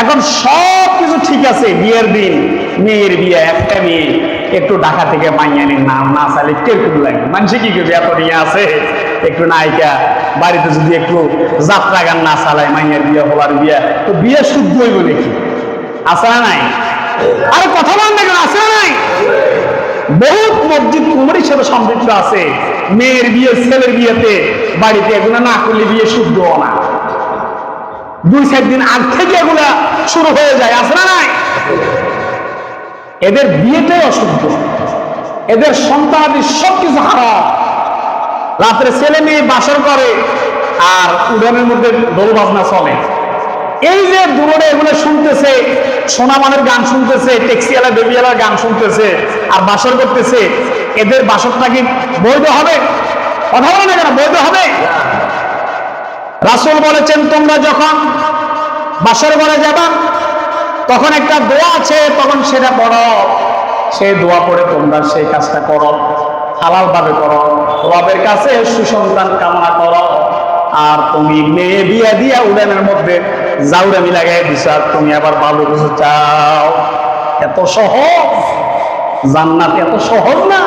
এখন সব কিছু ঠিক আছে, বিয়ের দিন, মেয়ের বিয়ে, একটা মেয়ে, একটু ঢাকা থেকে মাইয়ানির নাম না চাইলে কীরকম লাগে। মানুষ কি করবে, এত নিয়ে আছে, একটু নায়িকা, বাড়িতে যদি একটু যাত্রা গান না চালায়, মাইয়ার বিয়ে, হলার বিয়ে, তো বিয়ে শুদ্ধ হইব নাকি? আছে নাই? আরে কথা বলেন না কেন, আছে নাই? বহুত মসজিদ কুমারীর সাথে সম্পৃক্ত আছে, মেয়ের বিয়ে, ছেলের বিয়েতে, বাড়িতে এগুলো না করলে বিয়ে শুদ্ধ না। দুই, চার দিন আগ থেকে এগুলা শুরু হয়ে যায় না নাই? এদের বিয়েটাই অশুদ্ধ এদের সন্তানাদি সবকিছু হারাম। রাত্রে ছেলে মেয়ে বাসর করে আর উড়ানের মধ্যে বাজনা চলে। এই যে দূরে এগুলো শুনতেছে, সোনামানের গান শুনতেছে ট্যাক্সিওয়ালা বেবিওয়ালার গান শুনতেছে, আর বাসর করতেছে, এদের বাসরটা কি বৈধ হবে? কথা বলে না কেন, বৈধ হবে? রাসূল বলেছেন, তোমরা যখন বাসর ঘরে যাবা, তখন একটা দোয়া আছে, তখন সেটা পড়ো। সেই দোয়া পড়ে তোমরা সেই কাজটা করো হালাল ভাবে করো। রবের কাছে সুসন্তান কামনা করো। আর তুমি মেয়ে বিয়া দিয়া উড়ানের মধ্যে জাউরামি লাগাই দিছ, আর তুমি আবার ভালো কিছু চাও। এত সহজ। জান্নাত এত সহজ না?